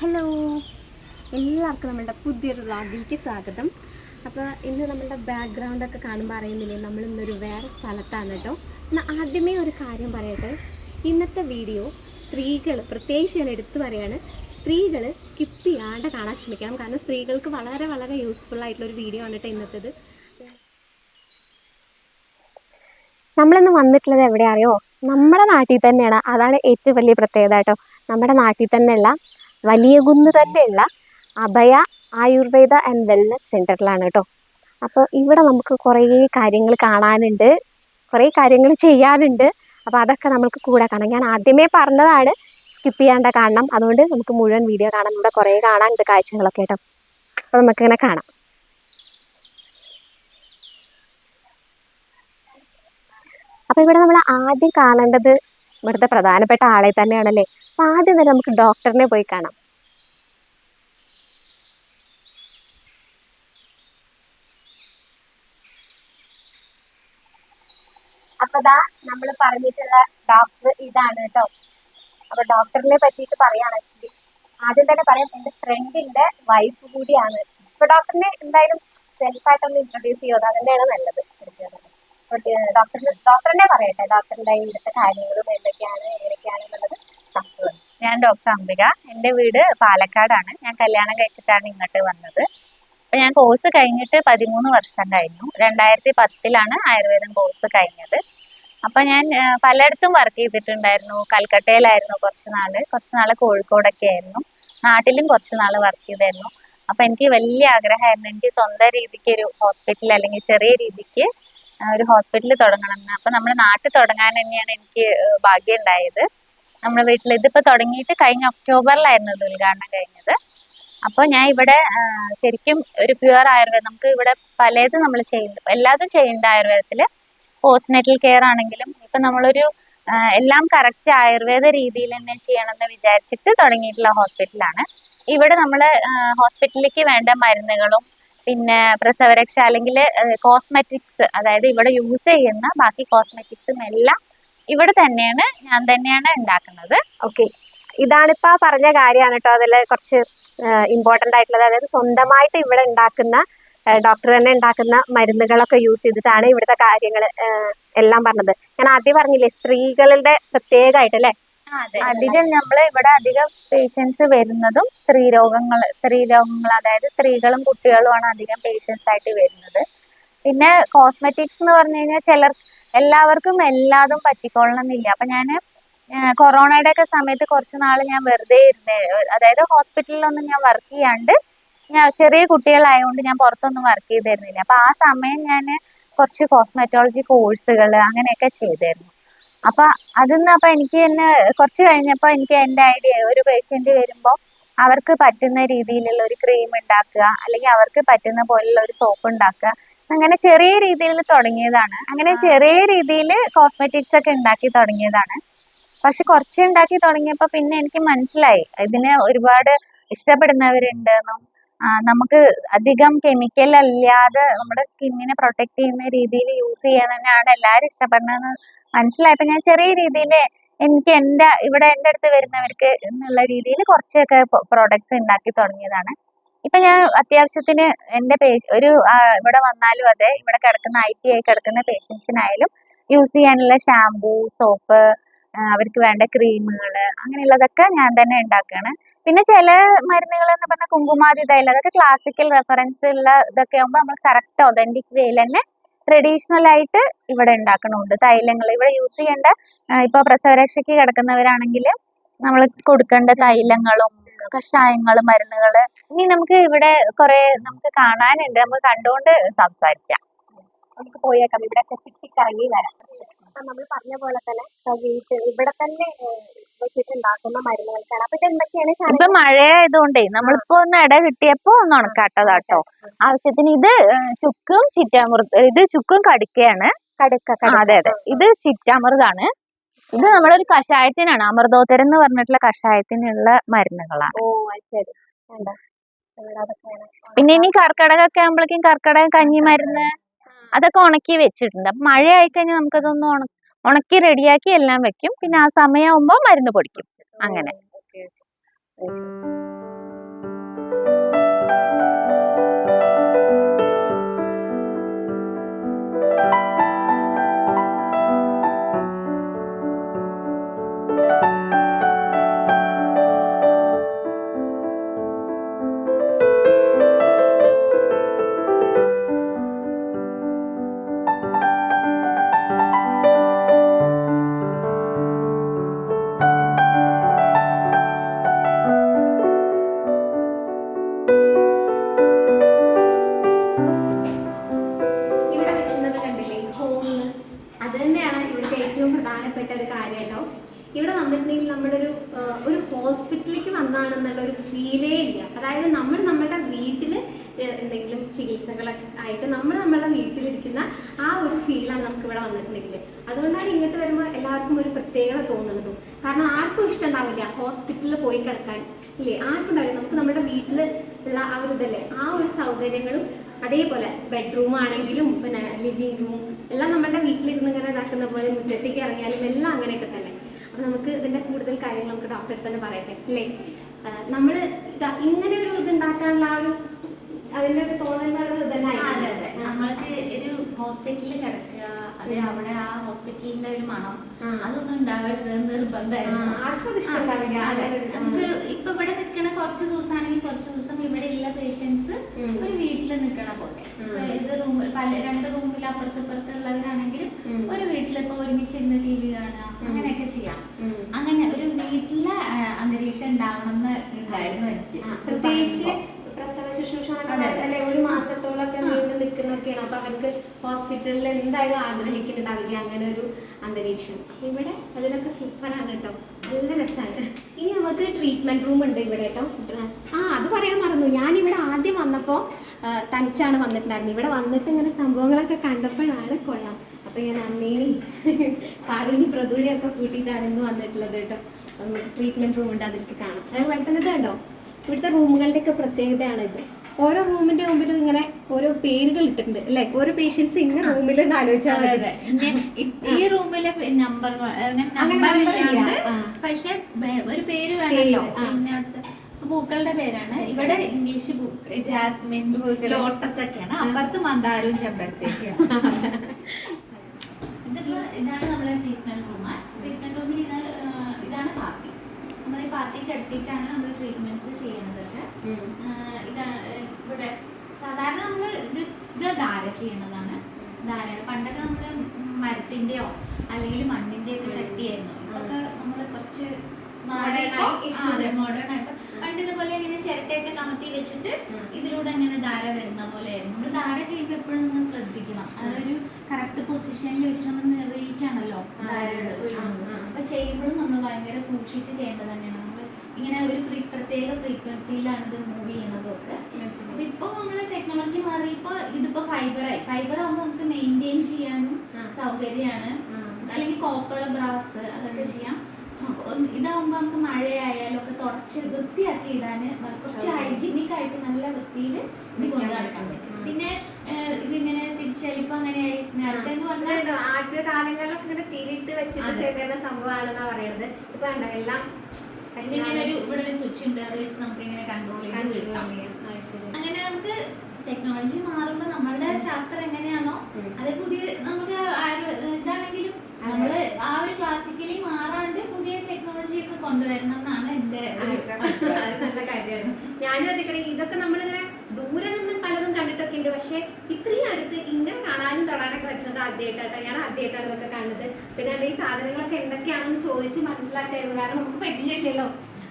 Hello എല്ലാവർക്കും നമ്മളുടെ പുതിയൊരു വ്ളോഗിലേക്ക് സ്വാഗതം. അപ്പോൾ ഇന്ന് നമ്മളുടെ ബാക്ക്ഗ്രൗണ്ടൊക്കെ കാണുമ്പോൾ അറിയുന്നില്ലേ? നമ്മൾ ഇന്നൊരു വേറെ സ്ഥലത്താണ് കേട്ടോ. എന്നാൽ ആദ്യമേ ഒരു കാര്യം പറയട്ടെ. ഇന്നത്തെ വീഡിയോ സ്ത്രീകൾ പ്രത്യേകിച്ച് ഞാൻ എടുത്തു പറയാണ് സ്ത്രീകൾ സ്കിപ്പ് ചെയ്യാണ്ട് കാണാൻ ശ്രമിക്കണം. കാരണം സ്ത്രീകൾക്ക് വളരെ വളരെ യൂസ്ഫുൾ ആയിട്ടുള്ള ഒരു വീഡിയോ ആണ് കേട്ടോ ഇന്നത്തേത്. നമ്മളിന്ന് വന്നിട്ടുള്ളത് എവിടെ അറിയോ? നമ്മുടെ നാട്ടിൽ തന്നെയാണ്. അതാണ് ഏറ്റവും വലിയ പ്രത്യേകത കേട്ടോ. നമ്മുടെ നാട്ടിൽ തന്നെയുള്ള വലിയ കുന്ന് തന്നെയുള്ള അഭയ ആയുർവേദ ആൻഡ് വെൽനസ് സെന്ററിലാണ് കേട്ടോ. അപ്പോൾ ഇവിടെ നമുക്ക് കുറേ കാര്യങ്ങൾ കാണാനുണ്ട് കുറേ കാര്യങ്ങൾ ചെയ്യാനുണ്ട്. അപ്പോൾ അതൊക്കെ നമുക്ക് കൂടെ കാണാം. ഞാൻ ആദ്യമേ പറഞ്ഞതാണ് സ്കിപ്പ് ചെയ്യാണ്ട കാണണം. അതുകൊണ്ട് നമുക്ക് മുഴുവൻ വീഡിയോ കാണാം. ഇവിടെ കുറേ കാണാനുണ്ട് കാഴ്ചകളൊക്കെ കേട്ടോ. അപ്പോൾ നമുക്കിങ്ങനെ കാണാം. അപ്പോൾ ഇവിടെ നമ്മൾ ആദ്യം കാണേണ്ടത് ഇവിടുത്തെ പ്രധാനപ്പെട്ട ആളെ തന്നെയാണല്ലേ? അപ്പൊ ആദ്യം തന്നെ നമുക്ക് ഡോക്ടറിനെ പോയി കാണാം. അപ്പൊ ദാ നമ്മൾ പറഞ്ഞിട്ടുള്ള ഡോക്ടർ ഇതാണ് കേട്ടോ. അപ്പൊ ഡോക്ടറിനെ പറ്റിയിട്ട് പറയുകയാണെങ്കിൽ ആദ്യം തന്നെ പറയാം എന്റെ ഫ്രണ്ടിന്റെ വൈഫ് കൂടിയാണ്. അപ്പൊ ഡോക്ടറിനെ എന്തായാലും സെൽഫായിട്ടൊന്ന് ഇൻട്രൊഡ്യൂസ് ചെയ്യുന്നത് അതിന്റെയാണ് നല്ലത്. ഡോക്ടറിന് പറയട്ടെ. ഡോക്ടറിന്റെ ഇവിടുത്തെ കാര്യങ്ങളും എന്തൊക്കെയാണ് എങ്ങനെയൊക്കെയാണ് ഞാൻ ഡോക്ടർ അംബിക. എന്റെ വീട് പാലക്കാടാണ്. ഞാൻ കല്യാണം കഴിച്ചിട്ടാണ് ഇങ്ങോട്ട് വന്നത്. അപ്പൊ ഞാൻ കോഴ്സ് കഴിഞ്ഞിട്ട് പതിമൂന്ന് വർഷം കഴിഞ്ഞു. രണ്ടായിരത്തി പത്തിലാണ് ആയുർവേദം കോഴ്സ് കഴിഞ്ഞത്. അപ്പൊ ഞാൻ പലയിടത്തും വർക്ക് ചെയ്തിട്ടുണ്ടായിരുന്നു. കൽക്കട്ടയിലായിരുന്നു കുറച്ച് നാൾ. കുറച്ച് നാൾ കോഴിക്കോടൊക്കെ ആയിരുന്നു. നാട്ടിലും കുറച്ച് നാൾ വർക്ക് ചെയ്തായിരുന്നു. അപ്പൊ എനിക്ക് വലിയ ആഗ്രഹമായിരുന്നു. എനിക്ക് സ്വന്തം രീതിക്ക് ഒരു ഹോസ്പിറ്റൽ അല്ലെങ്കിൽ ചെറിയ രീതിക്ക് ഒരു ഹോസ്പിറ്റൽ തുടങ്ങണം എന്ന് അപ്പൊ നമ്മുടെ നാട്ടിൽ തുടങ്ങാൻ തന്നെയാണ് എനിക്ക് ഭാഗ്യം ഉണ്ടായത്. നമ്മുടെ വീട്ടിൽ ഇതിപ്പോ തുടങ്ങിയിട്ട് കഴിഞ്ഞ ഒക്ടോബറിലായിരുന്നു ഇത് ഉദ്ഘാടനം കഴിഞ്ഞത്. അപ്പോൾ ഞാൻ ഇവിടെ ശരിക്കും ഒരു പ്യുവർ ആയുർവേദം നമുക്ക് ഇവിടെ പലതും നമ്മൾ ചെയ്യുന്നു എല്ലാതും ചെയ്യുന്നുണ്ട് ആയുർവേദത്തിൽ. പോസ്റ്റ്നേറ്റൽ കെയർ ആണെങ്കിലും ഇപ്പൊ നമ്മളൊരു എല്ലാം കറക്റ്റ് ആയുർവേദ രീതിയിൽ തന്നെ ചെയ്യണം എന്ന് വിചാരിച്ചിട്ട് തുടങ്ങിയിട്ടുള്ള ഹോസ്പിറ്റലാണ് ഇവിടെ നമ്മൾ ഹോസ്പിറ്റലിലേക്ക് വേണ്ട മരുന്നുകളും പിന്നെ പ്രസവരക്ഷ അല്ലെങ്കിൽ കോസ്മെറ്റിക്സ് അതായത് ഇവിടെ യൂസ് ചെയ്യുന്ന ബാക്കി കോസ്മെറ്റിക്സും എല്ലാം ഇവിടെ തന്നെയാണ് ഞാൻ തന്നെയാണ് ഉണ്ടാക്കുന്നത്. ഓക്കെ ഇതാണിപ്പോ പറഞ്ഞ കാര്യമാണ് കേട്ടോ. അതിൽ കുറച്ച് ഇമ്പോർട്ടന്റ് ആയിട്ടുള്ളത്. അതായത് സ്വന്തമായിട്ട് ഇവിടെ ഉണ്ടാക്കുന്ന ഡോക്ടർ തന്നെ ഉണ്ടാക്കുന്ന മരുന്നുകളൊക്കെ യൂസ് ചെയ്തിട്ടാണ് ഇവിടുത്തെ കാര്യങ്ങൾ എല്ലാം പറഞ്ഞത്. ഞാൻ ആദ്യം പറഞ്ഞില്ലേ സ്ത്രീകളുടെ പ്രത്യേകമായിട്ട് അല്ലേ? അധികം നമ്മൾ ഇവിടെ അധികം പേഷ്യൻസ് വരുന്നതും സ്ത്രീ രോഗങ്ങൾ സ്ത്രീ രോഗങ്ങൾ അതായത് സ്ത്രീകളും കുട്ടികളുമാണ് അധികം പേഷ്യൻസ് ആയിട്ട് വരുന്നത്. പിന്നെ കോസ്മെറ്റിക്സ് എന്ന് പറഞ്ഞു കഴിഞ്ഞാൽ ചിലർ എല്ലാവർക്കും എല്ലാതും പറ്റിക്കൊള്ളണം എന്നില്ല അപ്പൊ ഞാൻ കൊറോണയുടെ ഒക്കെ സമയത്ത് കുറച്ച് നാൾ ഞാൻ വെറുതെ ഇരുന്ന് അതായത് ഹോസ്പിറ്റലിലൊന്നും ഞാൻ വർക്ക് ചെയ്യാണ്ട് ഞാൻ ചെറിയ കുട്ടികളായതുകൊണ്ട് ഞാൻ പുറത്തൊന്നും വർക്ക് ചെയ്തിരുന്നില്ല. അപ്പൊ ആ സമയം ഞാൻ കുറച്ച് കോസ്മെറ്റോളജി കോഴ്സുകൾ അങ്ങനെയൊക്കെ ചെയ്തിരുന്നു. അപ്പൊ അതിന്ന് അപ്പൊ എനിക്ക് തന്നെ കുറച്ച് കഴിഞ്ഞപ്പോ എനിക്ക് എന്റെ ഐഡിയ ഒരു പേഷ്യന്റ് വരുമ്പോ അവർക്ക് പറ്റുന്ന രീതിയിലുള്ള ഒരു ക്രീം ഉണ്ടാക്കുക അല്ലെങ്കിൽ അവർക്ക് പറ്റുന്ന പോലുള്ള ഒരു സോപ്പ് ഉണ്ടാക്കുക. അങ്ങനെ ചെറിയ രീതിയിൽ തുടങ്ങിയതാണ്. അങ്ങനെ ചെറിയ രീതിയിൽ കോസ്മെറ്റിക്സ് ഒക്കെ ഉണ്ടാക്കി തുടങ്ങിയതാണ്. പക്ഷെ കുറച്ച് ഉണ്ടാക്കി തുടങ്ങിയപ്പോ പിന്നെ എനിക്ക് മനസ്സിലായി. ഇതിനെ ഒരുപാട് ഇഷ്ടപ്പെടുന്നവരുണ്ടെന്നും നമുക്ക് അധികം കെമിക്കൽ അല്ലാതെ നമ്മുടെ സ്കിന്നിനെ പ്രൊട്ടക്ട് ചെയ്യുന്ന രീതിയിൽ യൂസ് ചെയ്യാൻ തന്നെയാണ് എല്ലാവരും ഇഷ്ടപ്പെടുന്നതെന്ന് മനസ്സിലായപ്പോ ഞാൻ ചെറിയ രീതിയിൽ എനിക്ക് എന്റെ ഇവിടെ എന്റെ അടുത്ത് വരുന്നവർക്ക് എന്നുള്ള രീതിയിൽ കുറച്ചൊക്കെ പ്രോഡക്ട്സ് ഉണ്ടാക്കി തുടങ്ങിയതാണ്. ഇപ്പൊ ഞാൻ അത്യാവശ്യത്തിന് എന്റെ പേ- ഒരു ഇവിടെ വന്നാലും അതെ ഇവിടെ കിടക്കുന്ന ഐ ടി ആയി കിടക്കുന്ന പേഷ്യൻസിനായാലും യൂസ് ചെയ്യാനുള്ള ഷാംപൂ സോപ്പ് അവർക്ക് വേണ്ട ക്രീമുകൾ അങ്ങനെയുള്ളതൊക്കെ ഞാൻ തന്നെ ഉണ്ടാക്കുകയാണ്. പിന്നെ ചില മരുന്നുകൾ എന്ന് പറഞ്ഞാൽ കുങ്കുമാതി തൈല അതൊക്കെ ക്ലാസിക്കൽ റെഫറൻസ് ഉള്ള ഇതൊക്കെ ആകുമ്പോൾ നമ്മൾ കറക്റ്റ് ഒതന്റിക് വേയിൽ തന്നെ ട്രഡീഷണൽ ആയിട്ട് ഇവിടെ ഉണ്ടാക്കണമുണ്ട് തൈലങ്ങൾ ഇവിടെ യൂസ് ചെയ്യേണ്ട ഇപ്പൊ പ്രസവരക്ഷയ്ക്ക് കിടക്കുന്നവരാണെങ്കിൽ നമ്മൾ കൊടുക്കേണ്ട തൈലങ്ങളും കഷായങ്ങളും മരുന്നുകൾ ഇനി നമുക്ക് ഇവിടെ കുറെ നമുക്ക് കാണാനുണ്ട്. നമ്മൾ കണ്ടുകൊണ്ട് സംസാരിക്കാം. നമുക്ക് പോയേക്കാം. ഇവിടെ ചുറ്റിക്കറങ്ങി വരാം. നമ്മൾ പറഞ്ഞ പോലെ തന്നെ ഇവിടെ തന്നെ വെച്ചിട്ടുണ്ടാക്കുന്ന മരുന്നുകൾക്കാണ്. അപ്പൊ ഇത് എന്തൊക്കെയാണ് ഇപ്പൊ? മഴയായതുകൊണ്ടേ നമ്മളിപ്പോ ഒന്ന് ഇട കിട്ടിയപ്പോ ഒന്ന് ഉണക്കാട്ടതാട്ടോ. ആവശ്യത്തിന് ഇത് ചുക്കും ചിറ്റാമൃത് ഇത് ചുക്കും കടുക്കയാണ്. കടുക്ക അതെ അതെ. ഇത് ചിറ്റാമൃതാണ്. ഇത് നമ്മളൊരു കഷായത്തിനാണ്. അമൃതോത്തരം എന്ന് പറഞ്ഞിട്ടുള്ള കഷായത്തിനുള്ള മരുന്നുകളാണ്. ഓ അത് ശരി. കണ്ടോ? ഇവിടെ അതൊക്കെയാണ്. പിന്നെ ഇനി കർക്കിടക ഒക്കെ ആകുമ്പോഴേക്കും കർക്കിടക കഞ്ഞി മരുന്ന് അതൊക്കെ ഉണക്കി വെച്ചിട്ടുണ്ട്. അപ്പൊ മഴ ആയിക്കഴിഞ്ഞാൽ നമുക്കതൊന്നും ഉണ ഉണക്കി റെഡിയാക്കി എല്ലാം വെക്കും. പിന്നെ ആ സമയമാകുമ്പോൾ മരുന്ന് പൊടിക്കും. അങ്ങനെ. കാര്യം കേട്ടോ ഇവിടെ വന്നിട്ടുണ്ടെങ്കിൽ നമ്മളൊരു ഒരു ഹോസ്പിറ്റലിലേക്ക് വന്നാണെന്നുള്ള ഒരു ഫീലേ ഇല്ല. അതായത് നമ്മൾ നമ്മുടെ വീട്ടിൽ എന്തെങ്കിലും ചികിത്സകളൊക്കെ ആയിട്ട് നമ്മൾ നമ്മളുടെ വീട്ടിലിരിക്കുന്ന ആ ഒരു ഫീലാണ് നമുക്ക് ഇവിടെ വന്നിട്ടുണ്ടെങ്കിൽ. അതുകൊണ്ടാണ് ഇങ്ങോട്ട് വരുമ്പോൾ എല്ലാവർക്കും ഒരു പ്രത്യേകത തോന്നുന്നത്. കാരണം ആർക്കും ഇഷ്ടമുണ്ടാവില്ല ഹോസ്പിറ്റലിൽ പോയി കിടക്കാൻ. ഇല്ലേ? ആർക്കും ഉണ്ടാവില്ല. നമുക്ക് നമ്മുടെ വീട്ടിൽ ഉള്ള ആ ഒരു ഇതല്ലേ? ആ ഒരു സൗകര്യങ്ങളും അതേപോലെ ബെഡ്റൂം ആണെങ്കിലും പിന്നെ ലിവിങ് റൂം എല്ലാം നമ്മുടെ വീട്ടിലിരുന്ന് ഇങ്ങനെ ഇതാക്കുന്ന പോലെ മുറ്റത്തേക്ക് ഇറങ്ങിയാലും എല്ലാം അങ്ങനെയൊക്കെ തന്നെ. അപ്പൊ നമുക്ക് ഇതിന്റെ കൂടുതൽ കാര്യങ്ങൾ നമുക്ക് ഡോക്ടറെ തന്നെ പറയട്ടെ അല്ലേ? നമ്മൾ ഇങ്ങനെ ഒരു ഇത് ഉണ്ടാക്കാനുള്ള ആ ഒരു അതിന്റെ ഒരു തോന്നലുള്ള ഇത് തന്നെ അതെ അതെ. നമ്മൾക്ക് ഒരു ഹോസ്പിറ്റലിൽ കിടക്കുക അത് അവിടെ ആ ഹോസ്പിറ്റലിന്റെ ഒരു മണം അതൊന്നും ഉണ്ടാവരുത് നിർബന്ധമായിരുന്നു. നമുക്ക് ഇപ്പൊ ഇവിടെ നിൽക്കണ കുറച്ച് ദിവസമാണെങ്കിൽ കുറച്ച് ദിവസം ഇവിടെ ഉള്ള പേഷ്യൻസ് ഒരു നിൽക്കണ പോലെ. ഏത്. റൂം പല രണ്ട് റൂമിൽ അപ്പുറത്ത് ഇപ്പുറത്തുള്ളവരാണെങ്കിൽ ഒരു വീട്ടിലിപ്പോ ഒരുമിച്ച് ഇരുന്ന് ടി വി കാണുക അങ്ങനെയൊക്കെ ചെയ്യാം. അങ്ങനെ ഒരു വീട്ടിലെ അന്തരീക്ഷം ഉണ്ടാവണം എന്ന് ഉണ്ടായിരുന്നു എനിക്ക്. പ്രത്യേകിച്ച് പ്രസവ ശുശ്രൂഷ. അല്ലെ ഒരു മാസത്തോളൊക്കെ നീണ്ടു നിൽക്കുന്നൊക്കെയാണ് അപ്പൊ അവർക്ക് ഹോസ്പിറ്റലിൽ എന്തായാലും ആഗ്രഹിക്കുന്നുണ്ടാവില്ല അങ്ങനെ ഒരു അന്തരീക്ഷം. ഇവിടെ അതിനൊക്കെ സൂപ്പറാണ് കേട്ടോ. നല്ല രസമാണ് ഇനി നമുക്ക് ട്രീറ്റ്മെന്റ് റൂം ഉണ്ട് ഇവിടെ കേട്ടോ. ആ അത് പറയാൻ മറന്നു. ഞാൻ ഇവിടെ ആദ്യം വന്നപ്പോൾ തനിച്ചാണ് വന്നിട്ടുണ്ടായിരുന്നത് ഇവിടെ വന്നിട്ട് ഇങ്ങനെ സംഭവങ്ങളൊക്കെ കണ്ടപ്പോഴാണ് കൊള്ളാം. അപ്പോൾ ഞാൻ അമ്മേനെയും പാറിനി പ്രദൂരെയൊക്കെ കൂട്ടിയിട്ടാണ് ഇന്ന് വന്നിട്ടുള്ളത് കേട്ടോ. ട്രീറ്റ്മെന്റ് ഉണ്ട് അതിലേക്ക് കാണാം. അതുപോലെ തന്നെ കണ്ടോ? ഇവിടുത്തെ റൂമുകളുടെ ഒക്കെ പ്രത്യേകതയാണ് ഇത്. ഓരോ റൂമിന്റെ മുമ്പിലും ഇങ്ങനെ ഓരോ പേരുകൾ ഇട്ടിട്ടുണ്ട് അല്ലെ? ഓരോ പേഷ്യൻസ് ഇങ്ങനെ റൂമിൽ ആലോചിച്ചാൽ ഈ റൂമിലെ നമ്പർ. പക്ഷെ ഒരു പേര് വേണമല്ലോ പൂക്കളുടെ പേരാണ്. ഇവിടെ ഇംഗ്ലീഷ് ജാസ്മിൻ. ലോട്ടസ് ഒക്കെയാണ്. അപ്പുറത്ത് മന്ദാരവും ചെമ്പരത്തേക്കാണ് ഇതിപ്പോ ഇതാണ് നമ്മുടെ ട്രീറ്റ്മെന്റ് റൂം ട്രീറ്റ്മെന്റ് റൂമിൽ ഇത് ഇതാണ് പാത്തി നമ്മൾ ഈ പാത്തിക്ക് എടുത്തിട്ടാണ് നമ്മൾ ട്രീറ്റ്മെന്റ്സ് ചെയ്യണതൊക്കെ ഇതാണ് ഇവിടെ സാധാരണ നമ്മൾ ഇത് ഇത് ധാര ചെയ്യണതാണ്. ധാരയാണ്. പണ്ടൊക്കെ നമ്മൾ മരത്തിന്റെയോ അല്ലെങ്കിൽ മണ്ണിന്റെയോ ഒക്കെ ചട്ടിയായിരുന്നു. ഇതൊക്കെ നമ്മൾ കുറച്ച് അതെ മോഡേൺ ആയപ്പോ. പണ്ട് ഇതുപോലെ ഇങ്ങനെ ചിരട്ടയൊക്കെ കമത്തി വെച്ചിട്ട് ഇതിലൂടെ ഇങ്ങനെ ധാര വരുന്ന പോലെ നമ്മൾ ധാര ചെയ്യുമ്പോൾ എപ്പോഴും നമ്മൾ ശ്രദ്ധിക്കണം. അതൊരു കറക്റ്റ് പൊസിഷനിൽ വെച്ച് നമ്മൾ നിർവഹിക്കാണല്ലോ ആ, അപ്പൊ ചെയ്യുമ്പോഴും നമ്മൾ ഭയങ്കര സൂക്ഷിച്ച് ചെയ്യേണ്ടത് തന്നെയാണ്. നമ്മൾ ഇങ്ങനെ ഒരു ഫ്രീ പ്രത്യേക ഫ്രീക്വൻസിയിലാണ് ഇത് മൂവ് ചെയ്യുന്നതൊക്കെ. ഇപ്പൊ നമ്മൾ ടെക്നോളജി മാറി ഇപ്പൊ ഇതിപ്പോ ഫൈബറായി ഫൈബർ ആകുമ്പോൾ നമുക്ക് മെയിന്റെയിൻ ചെയ്യാനും സൗകര്യമാണ്. അല്ലെങ്കിൽ കോപ്പർ ബ്രാസ് അതൊക്കെ ചെയ്യാം. ഇതാവുമ്പോ നമുക്ക് മഴയായാലും ഒക്കെ തുടച്ച് വൃത്തിയാക്കി ഇടാന് കുറച്ച് ഹൈജീനിക് ആയിട്ട് നല്ല വൃത്തിയിൽ ഇത് കൊണ്ടു നടക്കാൻ പറ്റും. പിന്നെ ഇതിങ്ങനെ തിരിച്ചലിപ്പോ അങ്ങനെയായി. നേരത്തെ എന്ന് പറഞ്ഞാൽ പറഞ്ഞോ ആദ്യ കാലങ്ങളിലൊക്കെ ഇങ്ങനെ തിരിട്ട് വെച്ചിട്ട്. ചെയ്തിരുന്ന സംഭവമാണെന്നാ പറയുന്നത് ഇപ്പൊ എല്ലാം ഇതിങ്ങനെ ഒരു ഇവിടെ ഒരു സ്വിച്ച് ഉണ്ട്. അത് വെച്ച് നമുക്ക് ഇങ്ങനെ കൺട്രോൾ ചെയ്ത്. അങ്ങനെ നമുക്ക് ടെക്നോളജി മാറുമ്പോൾ നമ്മളുടെ ശാസ്ത്രം എങ്ങനെയാണോ. അത് പുതിയ നമുക്ക് ആരു- ഇതാണെങ്കിലും നമ്മൾ ആ ഒരു ക്ലാസിക്കലി മാറാണ്ട് പുതിയ ടെക്നോളജി ഒക്കെ കൊണ്ടുവരണം എന്നാണ് എന്റെ നല്ല കാര്യമാണ്. ഞാനും അധികം ഇതൊക്കെ നമ്മളിങ്ങനെ ദൂരെ നിന്ന് പലതും കണ്ടിട്ടൊക്കെ ഉണ്ട്. പക്ഷെ ഇത്രയും അടുത്ത് ഇങ്ങനെ കാണാനും തൊടാനൊക്കെ പറ്റുന്നത് ആദ്യമായിട്ടാട്ടോ ഞാൻ ആദ്യമായിട്ടാണ് ഇതൊക്കെ കാണുന്നത് പിന്നെ ഈ സാധനങ്ങളൊക്കെ എന്തൊക്കെയാണെന്ന് ചോദിച്ച് മനസ്സിലാക്കായിരുന്നു. കാരണം നമുക്ക് പരിചയമില്ലല്ലോ.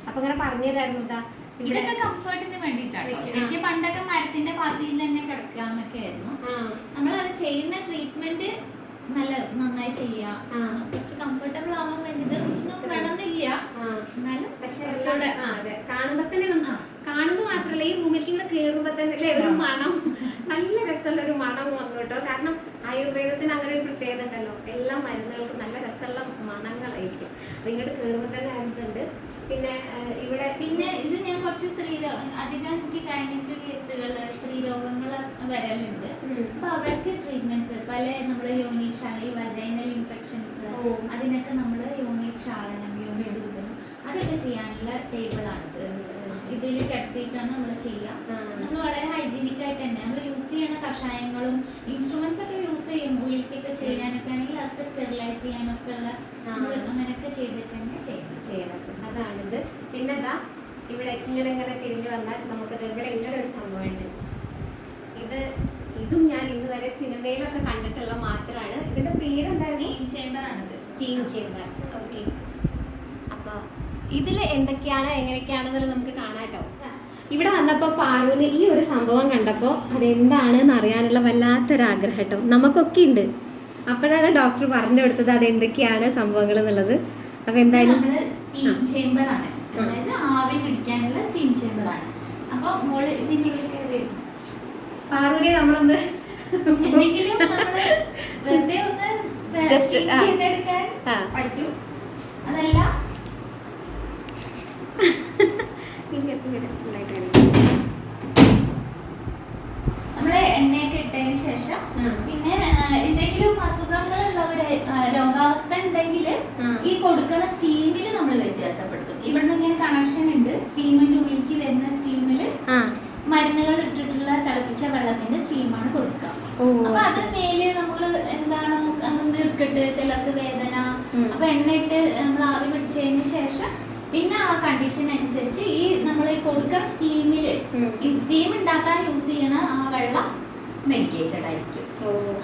അപ്പൊ അങ്ങനെ പറഞ്ഞു തരായിരുന്നു ഇതാ ഇതൊക്കെ കംഫർട്ടിന് വേണ്ടിയിട്ടാണ് വെക്ക- പണ്ടൊക്കെ മരത്തിന്റെ പാത്തിയിൽ തന്നെ കിടക്കാന്നൊക്കെ ആയിരുന്നു. നമ്മൾ അത് ചെയ്യുന്ന ട്രീറ്റ്മെന്റ് നല്ല നന്നായി ചെയ്യാം. കുറച്ച് കംഫർട്ടബിൾ ആവാൻ വേണ്ടി ഇതൊന്നും വേണമെന്നില്ല ആ. എന്നാലും പക്ഷെ കുറച്ചുകൂടെ ആ, അതെ. കാണുമ്പോ തന്നെ. കാണുമ്പോ മാത്രല്ല ഈ റൂമിലേക്ക് ഇവിടെ കേറുമ്പോ തന്നെ അല്ലേ ഒരു മണം. നല്ല രസമുള്ള ഒരു മണം വന്നു കേട്ടോ. കാരണം ആയുർവേദത്തിന് അങ്ങനെ ഒരു പ്രത്യേകത ഉണ്ടല്ലോ. എല്ലാ മരുന്നുകൾക്കും നല്ല രസമുള്ള മണങ്ങളായിരിക്കും. അപ്പൊ ഇങ്ങോട്ട് കേറുമ്പോ തന്നെ ആയിരുന്നുണ്ട്. പിന്നെ ഇവിടെ കുറച്ച് സ്ത്രീ അധികം ഗൈനിക് കേസുകൾ സ്ത്രീ രോഗങ്ങൾ വരലുണ്ട്. അപ്പൊ അവർക്ക് ട്രീറ്റ്മെന്റ്സ് പല നമ്മൾ യോനി ഈ വജൈനൽ ഇൻഫെക്ഷൻസ് അതിനൊക്കെ നമ്മൾ യോനി ക്ഷാളനം യോനി ദൂരം അതൊക്കെ ചെയ്യാനുള്ള ടേബിളാണിത് ഇതിൽ കിടത്തിയിട്ടാണ് നമ്മൾ ചെയ്യുക നമ്മൾ വളരെ ഹൈജീനിക് ആയിട്ട് തന്നെ നമ്മൾ യൂസ് ചെയ്യുന്ന കഷായങ്ങളും ഇൻസ്ട്രുമെന്റ്സ് ഒക്കെ യൂസ് ചെയ്യും ഉള്ളിലേക്കൊക്കെ ചെയ്യാനൊക്കെ ആണെങ്കിൽ അതൊക്കെ സ്റ്റെറിലൈസ് ചെയ്യാനൊക്കെ ഉള്ള അങ്ങനെയൊക്കെ ചെയ്തിട്ട് തന്നെ ചെയ്യണം. ചെയ്യണത് അതാണിത്. പിന്നെ ദാ ഇവിടെ ഇങ്ങനെ ഇങ്ങനെ തിരിഞ്ഞു വന്നാൽ നമുക്കത് ഇവിടെ ഇങ്ങനെ ഒരു സംഭവമുണ്ട്. ഇത് ഇതും ഞാൻ ഇന്ന് വരെ സിനിമയിലൊക്കെ കണ്ടിട്ടുള്ള മാത്രമാണ്. ഇതിന്റെ പേരെന്തായിരുന്നു? സ്റ്റീം ചേംബർ ആണ് സ്റ്റീം ഓക്കെ. അപ്പോൾ ഇതിൽ എന്തൊക്കെയാണ് എങ്ങനെയൊക്കെയാണെന്നുള്ളത് നമുക്ക് കാണാട്ടോ. ഇവിടെ വന്നപ്പോൾ പാറുവിന് ഈ ഒരു സംഭവം കണ്ടപ്പോൾ അതെന്താണെന്ന് അറിയാനുള്ള വല്ലാത്തൊരാഗ്രഹം കേട്ടോ നമുക്കൊക്കെ ഉണ്ട്. അപ്പോഴാണ് ഡോക്ടർ പറഞ്ഞു കൊടുത്തത് അതെന്തൊക്കെയാണ് സംഭവങ്ങൾ എന്നുള്ളത്. അപ്പോൾ എന്തായാലും സ്റ്റീം ചേംബർ ആണ് അതായത് ആവി പിടിക്കാനുള്ള സ്റ്റീം ചേമ്പറാണ് അപ്പൊ മോൾ പാറുവിനെ നമ്മളൊന്ന് എന്തെങ്കിലും വെറുതെ ഒന്ന്. ചെയ്തെടുക്കാൻ. പറ്റും. അതല്ല. നമ്മൾ എണ്ണയൊക്കെ ഇട്ടതിന് ശേഷം പിന്നെ എന്തെങ്കിലും അസുഖങ്ങളുള്ളവര് ആ, രോഗാവസ്ഥ ഉണ്ടെങ്കിൽ ഈ കൊടുക്കുന്ന സ്റ്റീമിൽ നമ്മൾ വ്യത്യാസപ്പെടുത്തും. ഇവിടുന്ന് ഇങ്ങനെ കണക്ഷൻ ഉണ്ട്. സ്റ്റീമിന്റെ ഉള്ളിലേക്ക് വരുന്ന സ്റ്റീമിൽ ആ. മരുന്നുകൾ ഇട്ടിട്ടുള്ള തിളപ്പിച്ച വെള്ളത്തിന്റെ സ്റ്റീമാണ് കൊടുക്കുക. അപ്പൊ അത് മേൽ നമ്മൾ എന്താണോ നമ്മൾ നീർക്കെട്ട് ചിലർക്ക് വേദന. അപ്പൊ എണ്ണ ഇട്ട് നമ്മൾ ആവി പിടിച്ചതിന് ശേഷം പിന്നെ ആ കണ്ടീഷൻ അനുസരിച്ച് ഈ നമ്മൾ കൊടുക്കുന്ന സ്റ്റീമിൽ ഉം. സ്റ്റീം ഉണ്ടാക്കാൻ യൂസ് ചെയ്യണ ആ വെള്ളം മെഡിക്കേറ്റഡ് ആയിരിക്കും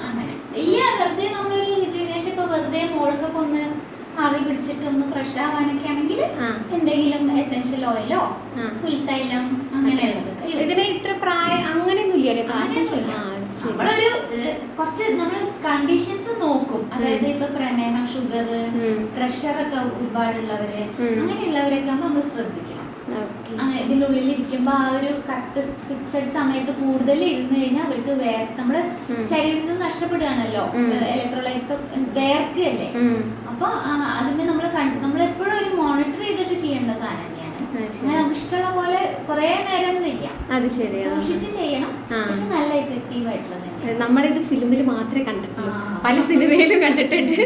അങ്ങനെ ഈ വെറുതെ നമ്മളൊരു റിജുവിനേഷൻ ഇപ്പൊ വെറുതെ മോൾക്കൊക്കെ ഒന്ന് ആവി പിടിച്ചിട്ട് ഒന്ന് ഫ്രഷ് ആവാനൊക്കെ ആണെങ്കിൽ എന്തെങ്കിലും എസെൻഷ്യൽ ഓയിലോ. പുൽത്തൈലം അങ്ങനെയുള്ളത് ഇതിനെ ഇത്ര പ്രായം അങ്ങനെയൊന്നുമില്ലല്ലേ അങ്ങനെയൊന്നുമില്ല. നമ്മളൊരു കുറച്ച് നമ്മൾ കണ്ടീഷൻസ് നോക്കും. അതായത് ഇപ്പൊ പ്രമേഹം ഷുഗർ പ്രഷർ ഒക്കെ ഒരുപാടുള്ളവര്. അങ്ങനെയുള്ളവരൊക്കെ ആകുമ്പോ നമ്മൾ ശ്രദ്ധിക്കണം. ഇതിനുള്ളിൽ ആ, ഇതിന്റെ ഉള്ളിൽ ഇരിക്കുമ്പോ ആ ഒരു കറക്റ്റ് ഫിക്സഡ് സമയത്ത് കൂടുതൽ ഇരുന്ന് കഴിഞ്ഞാൽ അവർക്ക് വേർ നമ്മൾ ശരീരത്തിൽ നിന്ന് നഷ്ടപ്പെടുകയാണല്ലോ. ഇലക്ട്രോലൈറ്റ്സ് വേർക്കല്ലേ. അപ്പൊ അതിന് നമ്മൾ എപ്പോഴും ഒരു മോണിറ്റർ ചെയ്തിട്ട് ചെയ്യേണ്ട സാധനം തന്നെയാണ്. നമുക്ക് ഇഷ്ടമുള്ള പോലെ കുറെ നേരം നിൽക്കാം അത് ശരിയാ സൂക്ഷിച്ച് ചെയ്യണം. പക്ഷെ നല്ല എഫക്റ്റീവ് ആയിട്ടുള്ളത് നമ്മളിത് ഫിലിമിൽ മാത്രമേ കണ്ടിട്ടുള്ളൂ. പല സിനിമയിലും കണ്ടിട്ടുണ്ട്.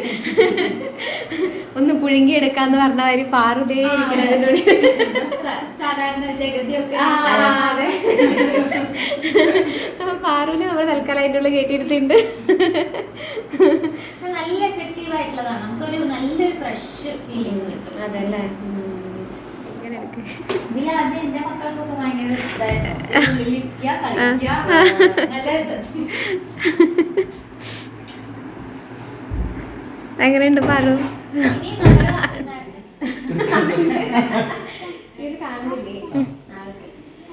ഒന്ന് പുഴുങ്ങിയെടുക്കാന്ന് പറഞ്ഞ മാതിരി പാറുതേ ഇരിക്കണതിനോട് സാധാരണ ജഗതിയൊക്കെ പാറുവിനെ നമ്മൾ തൽക്കാലം അതിന്റെ ഉള്ളിൽ കയറ്റിയെടുത്തിട്ടുണ്ട് പക്ഷെ നല്ല എഫക്റ്റീവ് ആയിട്ടുള്ളതാണ്. നമുക്കൊരു നല്ലൊരു ഫ്രഷ് ഫീലിംഗ് കിട്ടും. അതല്ലേ. എങ്ങനെയുണ്ട് പാറു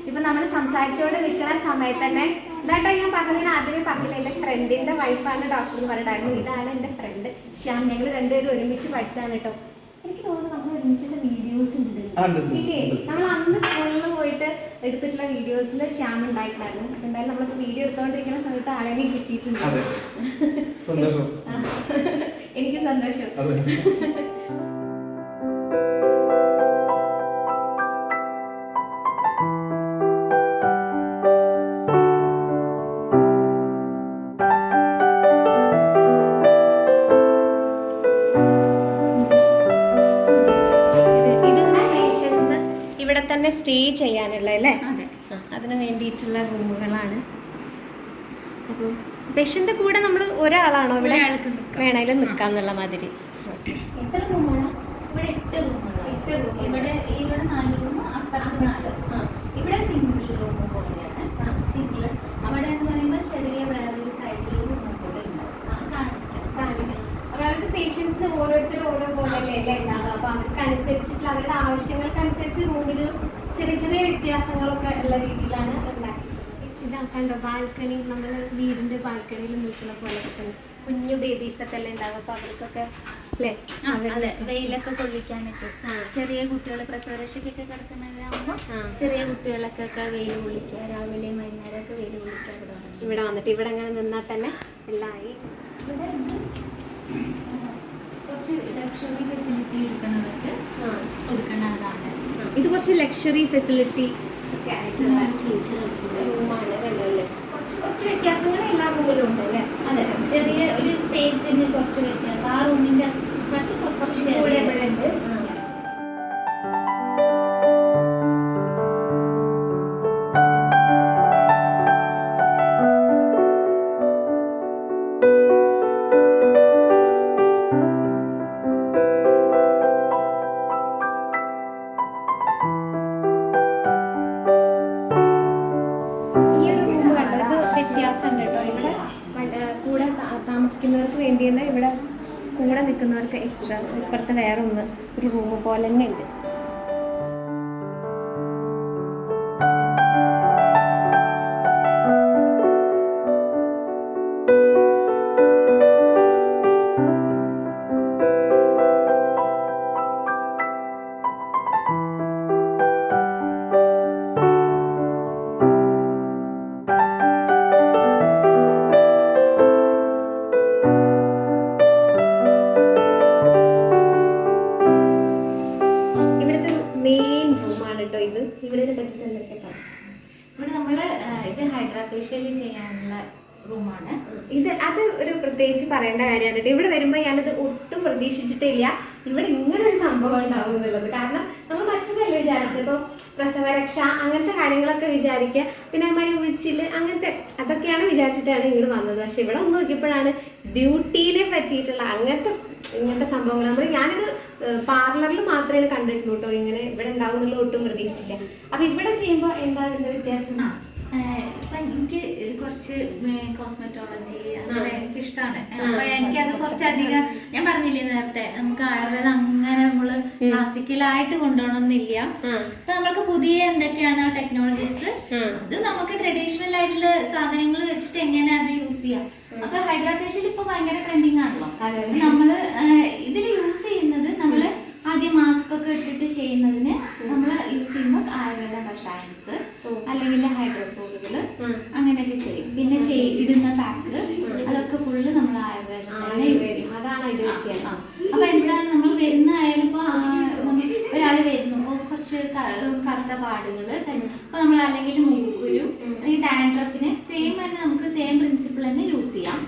ഇപ്പൊ നമ്മൾ സംസാരിച്ചുകൊണ്ട് നിൽക്കുന്ന സമയത്ത് തന്നെ ഇതാട്ടോ ഞാൻ പറഞ്ഞതിന് ആദ്യമേ പറഞ്ഞില്ല എന്റെ ഫ്രണ്ടിന്റെ വൈഫാണ് ഡോക്ടർ എന്ന് പറഞ്ഞിട്ടായിരുന്നു ഇതാണ് എന്റെ ഫ്രണ്ട് ശ്യാം ഞങ്ങൾ രണ്ടുപേരും ഒരുമിച്ച് പഠിച്ചാണ് കേട്ടോ എനിക്ക് തോന്നുന്നു നമ്മൾ ഒരുമിച്ചുള്ള വീഡിയോസ് ഉണ്ട് നമ്മൾ അന്ന് സ്കൂളിൽ പോയിട്ട് എടുത്തിട്ടുള്ള വീഡിയോസിൽ ശ്യാം ഉണ്ടായിട്ടുണ്ടായിരുന്നു. എന്തായാലും നമ്മളിപ്പോ വീഡിയോ എടുത്തോണ്ടിരിക്കുന്ന സമയത്ത് ആളെയും കിട്ടിയിട്ടുണ്ട്. സന്തോഷം. എനിക്ക് സന്തോഷം. സ്റ്റേ ചെയ്യാനുള്ള അല്ലേ? അതെ. ആ, അതിന് വേണ്ടിയിട്ടുള്ള റൂമുകളാണ്. അപ്പോൾ പേഷ്യന്റെ കൂടെ നമ്മൾ ഒരാളാണോ ഇവിടെ? ഒരാൾക്ക്. വേണേലും നിൽക്കാന്നുള്ള മാതിരി. എത്ര റൂമാണ്? ഇവിടെ എട്ട് റൂമുകളാണ് എട്ട് room. ഇവിടെ ഇവിടെ നാല് റൂം അപ്പുറത്ത് നാല് ആ. ഇവിടെ സിംഗിൾ റൂം പോലെയാണ്. സിംഗിൾ അവിടെ എന്ന് പറയുമ്പോൾ ചെറിയ വേറൊരു സൈഡിൽ റൂം പോലെ അതായത് പേഷ്യൻസിന് ഓരോരുത്തരും ഓരോ പോലെ അല്ലേ ഉണ്ടാകുക അപ്പൊ അവർക്ക് അനുസരിച്ചിട്ടുള്ള അവരുടെ ആവശ്യങ്ങൾക്കനുസരിച്ച് റൂമിൽ ചെറിയ ചെറിയ വ്യത്യാസങ്ങളൊക്കെ ഉള്ള രീതിയിലാണ് ഉണ്ടാക്കുന്നത് ഇതാ ബാൽക്കണി നമ്മൾ വീടിന്റെ ബാൽക്കണിയിൽ നിൽക്കുന്ന പോലെ തന്നെ കുഞ്ഞു ബേബീസ് ഒക്കെ അല്ലേ ഉണ്ടാകും അപ്പോൾ അവർക്കൊക്കെ അല്ലേ അതെ വെയിലൊക്കെ കൊള്ളിക്കാനൊക്കെ ചെറിയ കുട്ടികൾ പ്രസവരക്ഷയ്ക്കൊക്കെ കിടക്കുന്നവരാകുമ്പോൾ. ചെറിയ കുട്ടികളൊക്കെ വെയിൽ കൊള്ളിക്കുക രാവിലെയും വൈകുന്നേരമൊക്കെ വെയിൽ കൊള്ളിക്കുക ഇവിടെ വന്ന്. ഇവിടെ വന്നിട്ട് ഇവിടെ അങ്ങനെ നിന്നാൽ തന്നെ എല്ലാം ആയി. കുറച്ച് ലക്ഷറി ഫെസിലിറ്റി. ഇത് കുറച്ച് ലക്ഷറി ഫെസിലിറ്റി റൂമാണ് കുറച്ച് കുറച്ച് വ്യത്യാസങ്ങൾ എല്ലാ റൂമിലും ഉണ്ട് അല്ലേ? അതെ. ചെറിയ ഒരു സ്പേസിന് കുറച്ച് വ്യത്യാസം. ആ റൂമിന്റെ കുറച്ച് ഇവിടെ ഉണ്ട്. എക്സ്ട്രാ ഇപ്പുറത്ത് വേറെ ഒരു റൂം പോലെ തന്നെ ഉണ്ട്. ഇപ്പോൾ പ്രസവരക്ഷ അങ്ങനത്തെ കാര്യങ്ങളൊക്കെ വിചാരിക്കുക പിന്നെ അമ്മമാരി ഉഴിച്ചിൽ അങ്ങനത്തെ അതൊക്കെയാണ് വിചാരിച്ചിട്ടാണ് ഇവിടെ വന്നത്. പക്ഷെ ഇവിടെ ഒന്ന് നോക്കിയപ്പോഴാണ് ബ്യൂട്ടീനെ പറ്റിയിട്ടുള്ള അങ്ങനത്തെ ഇങ്ങനത്തെ സംഭവങ്ങൾ. നമ്മൾ ഞാനിത് പാർലറിൽ മാത്രമേ കണ്ടിട്ടുള്ളൂ കേട്ടോ ഇങ്ങനെ ഇവിടെ ഉണ്ടാവും എന്നുള്ളത് ഒട്ടും പ്രതീക്ഷിച്ചില്ല. അപ്പൊ ഇവിടെ ചെയ്യുമ്പോൾ എന്താ ഇതിന്റെ വ്യത്യാസം? ഇപ്പൊ എനിക്ക് കുറച്ച് കോസ്മെറ്റോളജി അങ്ങനെ എനിക്ക് ഇഷ്ടമാണ് അപ്പൊ എനിക്കത് കുറച്ചധികം ഞാൻ പറഞ്ഞില്ലേ നേരത്തെ നമുക്ക് ആയുർവേദം അങ്ങനെ നമ്മൾ ക്ലാസിക്കലായിട്ട് കൊണ്ടുപോകണമെന്നില്ല അപ്പൊ നമ്മൾക്ക് പുതിയ എന്തൊക്കെയാണ് ടെക്നോളജീസ് അത് നമുക്ക് ട്രഡീഷണൽ ആയിട്ടുള്ള സാധനങ്ങൾ വെച്ചിട്ട് എങ്ങനെ അത് യൂസ് ചെയ്യാം? അപ്പൊ ഹൈഡ്രാഫേഷ്യൽ ഇപ്പൊ ഭയങ്കര ട്രെൻഡിങ് ആണല്ലോ. നമ്മൾ ഇതിൽ യൂസ് ചെയ്യുന്നത് ആദ്യം മാസ്ക് ഒക്കെ ഇട്ടിട്ട് ചെയ്യുന്നതിന് നമ്മൾ യൂസ് ചെയ്യുമ്പോൾ ആയുർവേദ കഷായംസ് അല്ലെങ്കിൽ ഹൈഡ്രോസോളുകൾ അങ്ങനെയൊക്കെ ചെയ്യും പിന്നെ ചെയ്- ഇടുന്ന പാക്ക് അതൊക്കെ ഫുള്ള് നമ്മൾ ആയുർവേദം തന്നെ യൂസ് ചെയ്യും അതാണ് ഇത് വ്യത്യാസം അപ്പൊ എന്താണ് നമ്മൾ വരുന്ന ആയാലും ഇപ്പൊ ഒരാൾ വരുന്നു അപ്പൊ കുറച്ച് ക- കറുത്ത പാടുകൾ അപ്പൊ നമ്മൾ അല്ലെങ്കിൽ മൂക്കുരു അല്ലെങ്കിൽ ഡാൻഡ്രഫിന് സെയിം തന്നെ നമുക്ക് സെയിം പ്രിൻസിപ്പിൾ തന്നെ യൂസ് ചെയ്യാം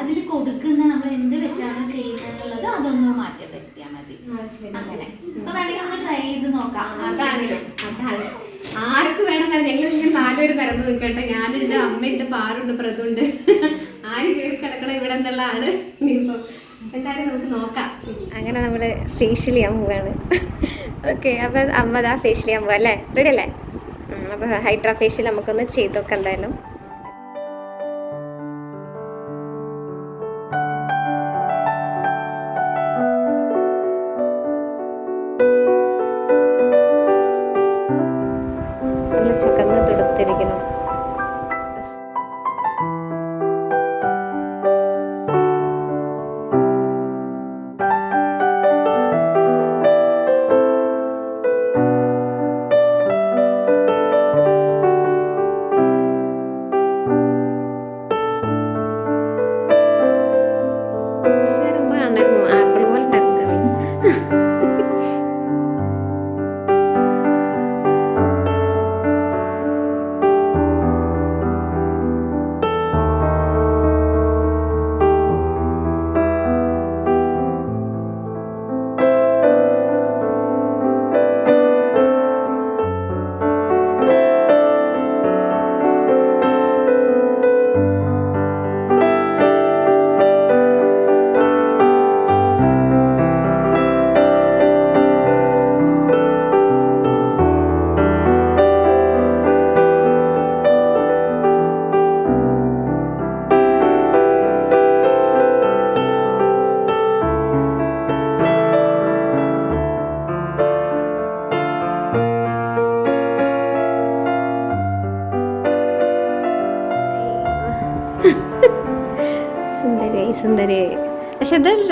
അതിൽ കൊടുക്കുന്ന നമ്മൾ എന്ത് വെച്ചാണോ ചെയ്യുന്നത് എന്നുള്ളത് അതൊന്ന് മാറ്റം വരുത്തിയാൽ മതി അങ്ങനെ അപ്പൊ വേണമെങ്കിൽ ഒന്ന് ട്രൈ ചെയ്ത് നോക്കാം അതാണ് അതാണ് ആർക്ക് വേണമെന്നാണ് ഞങ്ങൾ ഇങ്ങനെ നാലുപേര് നിരന്ന് നിൽക്കട്ടെ ഞാനുണ്ട് അമ്മയുണ്ട് പാറുണ്ട് പ്രതുണ്ട് ആര് കയറി കിടക്കണം ഇവിടെ എന്നുള്ളതാണ് ഇനിയിപ്പോ എന്തായാലും നമുക്ക് നോക്കാം അങ്ങനെ നമ്മൾ ഫേഷ്യൽ ചെയ്യാൻ പോവാണ്. ഓക്കെ അപ്പൊ അമ്മ ദാ ഫേഷ്യൽ ചെയ്യാൻ പോവാ അല്ലേ? റെഡി അല്ലേ? അപ്പോൾ അപ്പൊ ഹൈഡ്രാ ഫേഷ്യൽ നമുക്കൊന്ന് ചെയ്ത് നോക്കാം എന്തായാലും.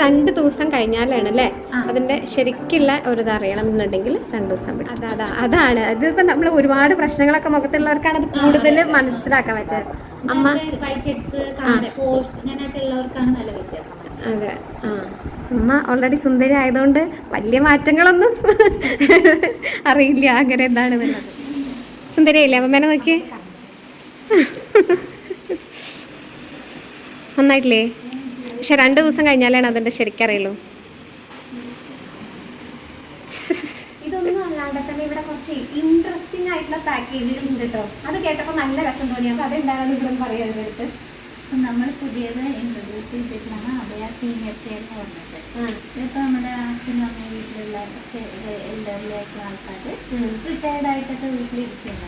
രണ്ട് ദിവസം കഴിഞ്ഞാലാണ് അല്ലേ? അതിന്റെ ശരിക്കുള്ള ഒരു ഇത് അറിയണം എന്നുണ്ടെങ്കിൽ രണ്ട് ദിവസം. അതാ അതാണ്. അതിപ്പോ നമ്മൾ ഒരുപാട് പ്രശ്നങ്ങളൊക്കെ മുഖത്തുള്ളവർക്കാണ് അത് കൂടുതൽ മനസ്സിലാക്കാൻ പറ്റുക അമ്മ. അതെ ആ. അമ്മ ഓൾറെഡി സുന്ദരി ആയതുകൊണ്ട് വലിയ മാറ്റങ്ങളൊന്നും അറിയില്ല. അങ്ങനെ എന്താണ് സുന്ദരിയല്ലേ? അമ്മേനെ നോക്കിയേ. നന്നായിട്ടില്ലേ? പക്ഷെ രണ്ട് ദിവസം കഴിഞ്ഞാലാണ് അതിന്റെ ശരിക്കറിയുള്ളൂ. ഇതൊന്നും അല്ലാണ്ട് തന്നെ ഇവിടെ കുറച്ച് ഇൻട്രസ്റ്റിംഗ് ആയിട്ടുള്ള പാക്കേജുകൾ ഉണ്ട് കേട്ടോ അത് കേട്ടപ്പോൾ നല്ല രസം തോന്നി. അപ്പൊ അതെന്താണെന്ന് ഇവിടെ പറയാൻ എടുത്ത് നമ്മൾ പുതിയത് ഇൻട്രൊഡ്യൂസ് ചെയ്തിട്ടാണ് അഭയ സീനിയർ കെയർ നമ്മുടെ അച്ഛനും വീട്ടിലുള്ള ആൾക്കാർ റിട്ടയർഡ് ആയിട്ടൊക്കെ വീട്ടിലിരിക്കുന്നത്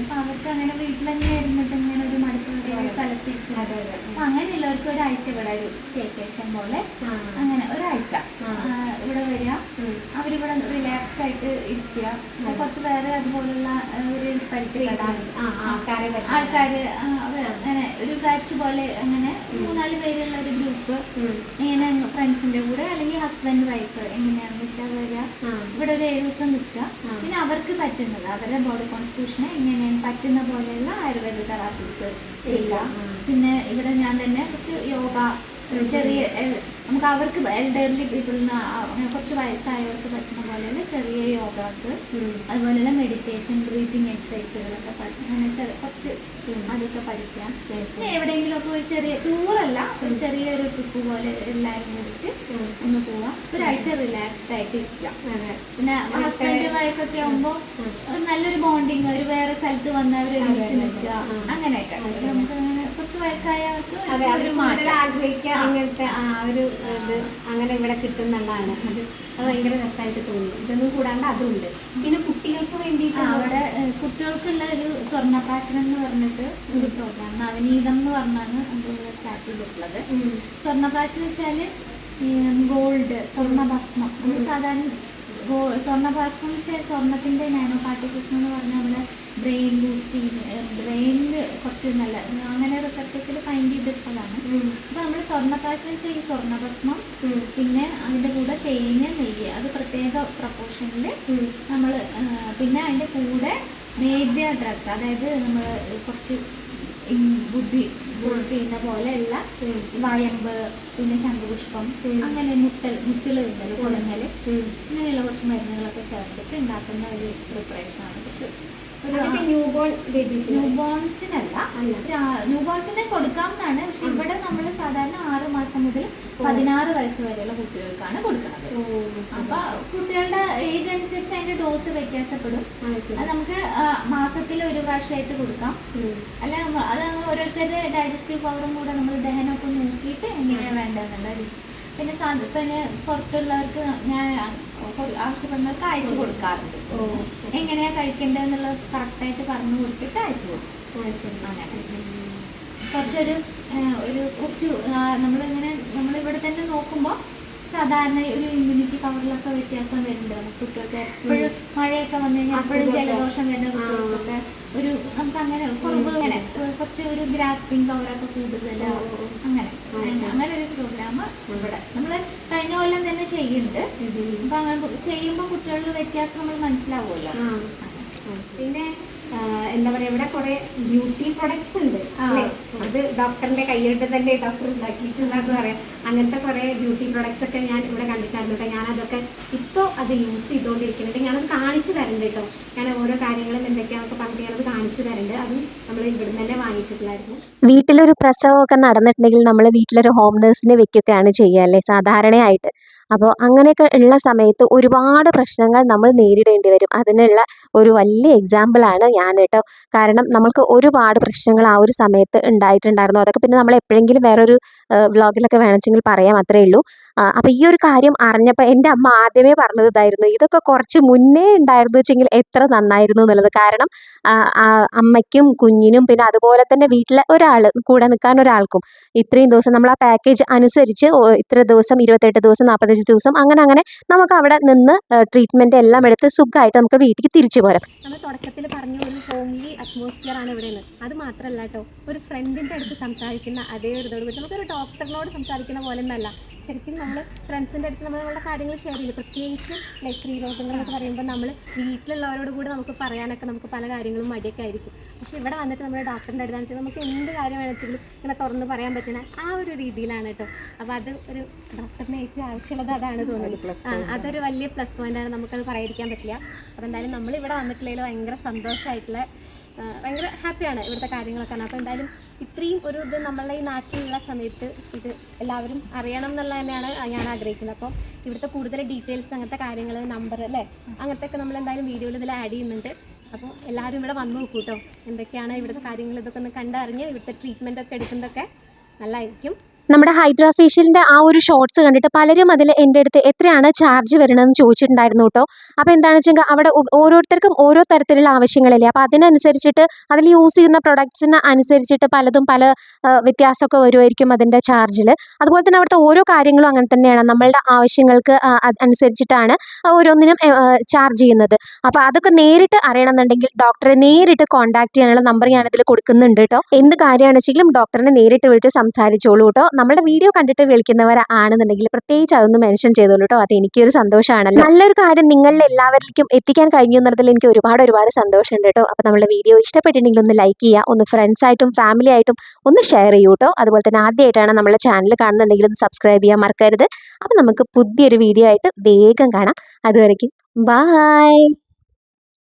അപ്പൊ അവർക്ക് അങ്ങനെ വീട്ടിൽ തന്നെ ഇരുന്നിട്ട് ഇങ്ങനെ ഒരു മടുപ്പുള്ള ഒരു സ്ഥലത്ത് ഇരിക്കുന്നത് അപ്പൊ അങ്ങനെയുള്ളവർക്ക് ഒരാഴ്ച ഇവിടെ ഒരു സ്റ്റേക്കേഷൻ പോലെ അങ്ങനെ ഒരാഴ്ച. ഇവിടെ വരിക. അവരിവിടെ റിലാക്സ്ഡ് ആയിട്ട് ഇരിക്കുക. കുറച്ച് വേറെ അതുപോലുള്ള ഒരു പരിചയപ്പെടാൻ ആൾക്കാരെ അങ്ങനെ ഒരു ബാച്ച് പോലെ അങ്ങനെ മൂന്നാൽ പേരുള്ള ഒരു ഗ്രൂപ്പ് ഇങ്ങനെ ഫ്രണ്ട്സിന്റെ കൂടെ അല്ലെങ്കിൽ ഹസ്ബൻഡ് വൈഫ് എങ്ങനെയാണെന്ന് വെച്ചാൽ വരിക. ഇവിടെ ഒരു ഏഴ് ദിവസം നിൽക്കുക. പിന്നെ അവർക്ക് പറ്റുന്നത് അവരുടെ ബോഡി കോൺസ്റ്റിറ്റ്യൂഷനെ ഇങ്ങനെ പറ്റുന്ന പോലെയുള്ള ആയുർവേദ തെറാപ്പീസ് ചെയ്യാം. പിന്നെ ഇവിടെ ഞാൻ തന്നെ കുറച്ച് യോഗ ചെറിയ നമുക്ക് അവർക്ക് എൽഡർലി പീപ്പിളിന് അങ്ങനെ കുറച്ച് വയസ്സായവർക്ക് പറ്റുന്ന പോലെയുള്ള ചെറിയ യോഗാസ്. അതുപോലെയുള്ള മെഡിറ്റേഷൻ ബ്രീത്തിങ് എക്സസൈസുകളൊക്കെ അങ്ങനെ ചെറിയ കുറച്ച് അതൊക്കെ പഠിക്കാം. പിന്നെ എവിടെയെങ്കിലുമൊക്കെ ഒരു ചെറിയ ടൂറല്ല ഒരു ചെറിയൊരു ട്രിപ്പ് പോലെ എല്ലാവരും കൂടിയിട്ട് ഒന്ന് പോവാം. ഒരാഴ്ച റിലാക്സ്ഡ് ആയിട്ട് ഇരിക്കാം. പിന്നെ ഹസ്ബൻഡ് വൈഫൊക്കെ ആകുമ്പോൾ നല്ലൊരു ബോണ്ടിങ് ഒരു വേറെ സ്ഥലത്ത് വന്നവർ ഒരുമിച്ച് നിൽക്കുക അങ്ങനെയൊക്കെ. നമുക്ക് അങ്ങനെ കുറച്ച് ആഗ്രഹിക്കുക അങ്ങനത്തെ ആ. ഒരു ഇത് അങ്ങനെ ഇവിടെ കിട്ടുന്നുള്ളതാണ്. അത് അത് ഭയങ്കര രസമായിട്ട് തോന്നി ഇതൊന്നും കൂടാണ്ട് അതുണ്ട്. പിന്നെ കുട്ടികൾക്ക് വേണ്ടിയിട്ട് അവിടെ കുട്ടികൾക്കുള്ള ഒരു സ്വർണപ്രാശനം എന്ന് പറഞ്ഞിട്ട് ഒരു പ്രോഗ്രാം നവനീതം എന്ന് പറഞ്ഞാണ് നമ്മളിവിടെ സ്റ്റാർട്ട് ചെയ്തിട്ടുള്ളത്. സ്വർണപ്രാശനം വെച്ചാൽ ഗോൾഡ് സ്വർണഭസ്മം. സാധാരണ ഗോ സ്വർണഭസ്മം വെച്ചാൽ സ്വർണത്തിന്റെ നാനോ പാർട്ടിക്കിൾസ് എന്ന് പറഞ്ഞാൽ നമ്മുടെ ബ്രെയിൻ ബൂസ്റ്റ് ബ്രെയിനിൽ കുറച്ച് നല്ല അങ്ങനെ റിസർച്ചത്തിൽ ഫൈൻഡ് ചെയ്തിട്ടുള്ളതാണ് അപ്പൊ അപ്പോൾ നമ്മൾ സ്വർണപ്രാശനം ചെയ്യും സ്വർണഭസ്മം. പിന്നെ അതിന്റെ കൂടെ തേങ്ങ നെയ്യ് അത് പ്രത്യേക പ്രപ്പോർഷനിൽ നമ്മൾ പിന്നെ അതിന്റെ കൂടെ മേദ്യ ഡ്രഗ്സ് അതായത് നമ്മൾ കുറച്ച് ബുദ്ധി ബൂസ്റ്റ് ചെയ്യുന്ന പോലെയുള്ള. വയമ്പ് പിന്നെ ശംഖുപുഷ്പം. അങ്ങനെ മുത്തൽ മുത്തുകൾ ഉണ്ടല്ലോ കുളങ്ങൽ. അങ്ങനെയുള്ള കുറച്ച് മരുന്നുകളൊക്കെ ചേർത്തിട്ട് ഉണ്ടാക്കുന്ന ഒരു പ്രിപ്പറേഷനാണ് പക്ഷെ അതൊക്കെ ന്യൂ ബോൺ ബേബീസിന് ന്യൂ ബോൺസിനല്ല അല്ല. ന്യൂ ബോൺസിനെ കൊടുക്കാവുന്നതാണ്. പക്ഷെ ഇവിടെ നമ്മൾ സാധാരണ ആറ് മാസം മുതൽ പതിനാറ് വയസ്സ് വരെയുള്ള കുട്ടികൾക്കാണ് കൊടുക്കുന്നത്. അപ്പൊ കുട്ടികളുടെ ഏജ് അനുസരിച്ച് അതിന്റെ ഡോസ് വ്യത്യാസപ്പെടും. അത് നമുക്ക് മാസത്തിൽ ഒരു പ്രാവശ്യമായിട്ട് കൊടുക്കാം. അല്ല അത് ഓരോരുത്തരുടെ ഡൈജസ്റ്റീവ് പവറും കൂടെ നമ്മൾ ദഹനമൊക്കെ നോക്കിയിട്ട് എങ്ങനെയാണ് വേണ്ടതെന്നുള്ള പിന്നെ പിന്നെ പുറത്തുള്ളവർക്ക് ഞാൻ ആവശ്യപ്പെടുന്നവർക്ക് അയച്ചു കൊടുക്കാറുണ്ട്. എങ്ങനെയാ കഴിക്കേണ്ടതെന്നുള്ളത് കറക്റ്റായിട്ട് പറഞ്ഞു കൊടുത്തിട്ട് അയച്ചു കൊടുക്കും. അങ്ങനെ. കുറച്ചൊരു ഒരു കുറച്ച് നമ്മളിങ്ങനെ നമ്മളിവിടെ തന്നെ നോക്കുമ്പോൾ സാധാരണ ഒരു ഇമ്മ്യൂണിറ്റി പവറിലൊക്കെ വ്യത്യാസം വരുന്നുണ്ട്. കുട്ടികൾക്ക് എപ്പോഴും മഴയൊക്കെ വന്നു കഴിഞ്ഞാൽ എപ്പോഴും. ജലദോഷം വരുന്ന കുട്ടികൾക്കൊക്കെ ഒരു നമുക്ക് അങ്ങനെ കുറവ് അങ്ങനെ കുറച്ച് ഒരു ഗ്രാസ്പിംഗ് പവറൊക്കെ കൂടുതൽ. അങ്ങനെ. അങ്ങനെ ഒരു പ്രോഗ്രാം ഇവിടെ. നമ്മൾ കഴിഞ്ഞ കൊല്ലം തന്നെ ചെയ്യുന്നുണ്ട്. അപ്പൊ അങ്ങനെ ചെയ്യുമ്പോൾ കുട്ടികളുടെ വ്യത്യാസം നമ്മൾ മനസ്സിലാവുമല്ലോ. പിന്നെ എന്താ പറയാ ഇവിടെ കുറെ ബ്യൂട്ടി പ്രൊഡക്ട്സ് ഉണ്ട് അല്ലേ? അത് ഡോക്ടറിന്റെ കൈയിട്ട് തന്നെ ഡോക്ടർ ഉണ്ടാക്കിയിട്ടുണ്ടെന്ന് പറയാം. അങ്ങനത്തെ കുറെ ബ്യൂട്ടി പ്രൊഡക്ട്സ് ഒക്കെ ഞാൻ ഇവിടെ കണ്ടിട്ടായിരുന്നു കേട്ടോ ഞാൻ അതൊക്കെ ഇപ്പോൾ അത് യൂസ് ചെയ്തുകൊണ്ടിരിക്കുന്നുണ്ട് ഞാനത് കാണിച്ചു തരുന്നുണ്ട് കേട്ടോ ഞാൻ ഓരോ കാര്യങ്ങളും എന്തൊക്കെയാണെന്നൊക്കെ പറഞ്ഞിട്ട് ഞാനത് കാണിച്ചു തരുന്നുണ്ട് അതും നമ്മൾ ഇവിടുന്ന് തന്നെ വാങ്ങിച്ചിട്ടുണ്ടായിരുന്നു വീട്ടിലൊരു പ്രസവമൊക്കെ നടന്നിട്ടുണ്ടെങ്കിൽ നമ്മൾ വീട്ടിലൊരു ഹോം നേഴ്സിനെ വെക്കുകയാണ് ചെയ്യുക അല്ലേ? സാധാരണയായിട്ട്. അപ്പോൾ അങ്ങനെയൊക്കെ ഉള്ള സമയത്ത് ഒരുപാട് പ്രശ്നങ്ങൾ നമ്മൾ നേരിടേണ്ടി വരും. അതിനുള്ള ഒരു വലിയ എക്സാമ്പിളാണ് ഞാൻ കേട്ടോ. കാരണം നമ്മൾക്ക് ഒരുപാട് പ്രശ്നങ്ങൾ ആ ഒരു സമയത്ത് ഉണ്ടായിട്ടുണ്ടായിരുന്നു. അതൊക്കെ പിന്നെ നമ്മൾ എപ്പോഴെങ്കിലും വേറൊരു വ്ളോഗിലൊക്കെ വേണമെങ്കിൽ പറയാം അത്രേ ഉള്ളൂ. അപ്പോൾ ഈ ഒരു കാര്യം അറിഞ്ഞപ്പോൾ എന്റെ അമ്മ ആദ്യമേ പറഞ്ഞത് ഇതായിരുന്നു ഇതൊക്കെ കുറച്ച് മുന്നേ ഉണ്ടായിരുന്നു വെച്ചെങ്കിൽ എത്ര നന്നായിരുന്നു എന്നുള്ളത്. കാരണം അമ്മയ്ക്കും കുഞ്ഞിനും പിന്നെ അതുപോലെ തന്നെ വീട്ടിലെ ഒരാൾ കൂടെ നിൽക്കാൻ ഒരാൾക്കും ഇത്രയും ദിവസം നമ്മൾ ആ പാക്കേജ് അനുസരിച്ച് ഇത്ര ദിവസം ഇരുപത്തെട്ട് ദിവസം നാൽപ്പത്തഞ്ച് ദിവസം അങ്ങനെ അങ്ങനെ നമുക്ക് അവിടെ നിന്ന് ട്രീറ്റ്മെന്റ് എല്ലാം എടുത്ത് സുഖമായിട്ട് നമുക്ക് വീട്ടിലേക്ക് തിരിച്ചു പോരാം. നമ്മൾ തുടക്കത്തിൽ പറഞ്ഞ ഒരു ഹോംലി അറ്റ്മോസ്ഫിയർ ആണ് ഇവിടെ ഉള്ളത്. അത് മാത്രമല്ല കേട്ടോ ഒരു ഫ്രണ്ടിന്റെ അടുത്ത് സംസാരിക്കുന്ന അതേ ഒരു ഇതോട് നമുക്കൊരു ഡോക്ടറിനോട് സംസാരിക്കുന്ന പോലെ ഒന്നല്ല ശരിക്കും നമ്മൾ ഫ്രണ്ട്സിന്റെ അടുത്ത് നമ്മൾ നമ്മുടെ കാര്യങ്ങൾ ഷെയർ ചെയ്യില്ല. പ്രത്യേകിച്ച് ലൈക് സ്ത്രീ രോഗങ്ങളൊക്കെ പറയുമ്പോൾ നമ്മൾ വീട്ടിലുള്ളവരോട് കൂടി നമുക്ക് പറയാനൊക്കെ നമുക്ക് പല കാര്യങ്ങളും മടിയൊക്കെ ആയിരിക്കും. പക്ഷേ ഇവിടെ വന്നിട്ട് നമ്മുടെ ഡോക്ടറിന്റെ അടുത്ത് വെച്ചാൽ നമുക്ക് എന്ത് കാര്യം വേണമെങ്കിലും ഇങ്ങനെ തുറന്ന് പറയാൻ പറ്റുന്ന ആ ഒരു രീതിയിലാണ് കേട്ടോ. അപ്പോൾ അത് ഒരു ഡോക്ടറിന് ഏറ്റവും ആവശ്യമുള്ളത് അതാണ് തോന്നുന്നത്. ആ അതൊരു വലിയ പ്ലസ് പോയിന്റാണ് നമുക്കത് പറയാതിരിക്കാൻ പറ്റില്ല. അപ്പോൾ എന്തായാലും നമ്മൾ ഇവിടെ വന്നിട്ടുള്ളതിൽ ഭയങ്കര സന്തോഷമായിട്ടുള്ള ഭയങ്കര ഹാപ്പിയാണ് ഇവിടുത്തെ കാര്യങ്ങളൊക്കെ. അപ്പോൾ എന്തായാലും ഇത്രയും ഒരു ഇത് നമ്മളുടെ ഈ നാട്ടിലുള്ള സമയത്ത് ഇത് എല്ലാവരും അറിയണം എന്നുള്ള തന്നെയാണ് ഞാൻ ആഗ്രഹിക്കുന്നത്. അപ്പോൾ ഇവിടുത്തെ കൂടുതൽ ഡീറ്റെയിൽസ് അങ്ങനത്തെ കാര്യങ്ങൾ നമ്പർ അല്ലേ? അങ്ങനത്തെ ഒക്കെ നമ്മൾ എന്തായാലും വീഡിയോയിൽ ഇതിൽ ആഡ് ചെയ്യുന്നുണ്ട്. അപ്പോൾ എല്ലാവരും ഇവിടെ വന്നു നോക്കൂ കേട്ടോ എന്തൊക്കെയാണ് ഇവിടുത്തെ കാര്യങ്ങൾ ഇതൊക്കെ ഒന്ന് കണ്ടറിഞ്ഞ് ഇവിടുത്തെ ട്രീറ്റ്മെന്റ് ഒക്കെ എടുക്കുന്നതൊക്കെ നല്ലതായിരിക്കും നമ്മുടെ ഹൈഡ്രാ ഫേഷ്യലിന്റെ ആ ഒരു ഷോർട്സ് കണ്ടിട്ട് പലരും അതിൽ എന്റെ അടുത്ത് എത്രയാണ് ചാർജ് വരണമെന്ന് ചോദിച്ചിട്ടുണ്ടായിരുന്നു കേട്ടോ. അപ്പോൾ എന്താണെന്ന് വെച്ചാൽ അവിടെ ഓരോരുത്തർക്കും ഓരോ തരത്തിലുള്ള ആവശ്യങ്ങളില്ലേ. അപ്പോൾ അതിനനുസരിച്ചിട്ട് അതിൽ യൂസ് ചെയ്യുന്ന പ്രൊഡക്ട്സിന് അനുസരിച്ചിട്ട് പലതും പല വ്യത്യാസമൊക്കെ വരുമായിരിക്കും അതിന്റെ ചാർജിൽ. അതുപോലെ തന്നെ അവിടുത്തെ ഓരോ കാര്യങ്ങളും അങ്ങനെ തന്നെയാണ്. നമ്മളുടെ ആവശ്യങ്ങൾക്ക് അനുസരിച്ചിട്ടാണ് ഓരോന്നിനും ചാർജ് ചെയ്യുന്നത്. അപ്പോൾ അതൊക്കെ നേരിട്ട് അറിയണമെന്നുണ്ടെങ്കിൽ ഡോക്ടറെ നേരിട്ട് കോൺടാക്ട് ചെയ്യാനുള്ള നമ്പർ ഞാനതിൽ കൊടുക്കുന്നുണ്ട് കേട്ടോ. എന്ത് കാര്യമാണെന്ന് വെച്ചെങ്കിലും ഡോക്ടറിനെ നേരിട്ട് വിളിച്ച് സംസാരിച്ചോളൂ കേട്ടോ. നമ്മുടെ വീഡിയോ കണ്ടിട്ട് വിളിക്കുന്നവർ ആണെന്നുണ്ടെങ്കിൽ പ്രത്യേകിച്ച് അതൊന്ന് മെൻഷൻ ചെയ്തോളൂ കേട്ടോ അത് എനിക്കൊരു സന്തോഷമാണല്ലോ നല്ലൊരു കാര്യം നിങ്ങളിൽ എല്ലാവരിലേക്കും എത്തിക്കാൻ കഴിഞ്ഞു എന്നുള്ളതിൽ എനിക്ക് ഒരുപാട് ഒരുപാട് സന്തോഷമുണ്ട് കേട്ടോ അപ്പോൾ നമ്മുടെ വീഡിയോ ഇഷ്ടപ്പെട്ടിട്ടുണ്ടെങ്കിൽ ഒന്ന് ലൈക്ക് ചെയ്യുക ഒന്ന് ഫ്രണ്ട്സ് ആയിട്ടും ഫാമിലി ആയിട്ടും ഒന്ന് ഷെയർ ചെയ്യൂ കേട്ടോ അതുപോലെ തന്നെ ആദ്യമായിട്ടാണ് നമ്മളെ ചാനൽ കാണുന്നുണ്ടെങ്കിൽ ഒന്ന് സബ്സ്ക്രൈബ് ചെയ്യാൻ മറക്കരുത്. അപ്പോൾ നമുക്ക് പുതിയൊരു വീഡിയോ ആയിട്ട് വേഗം കാണാം. അതുവരയ്ക്കും ബായ്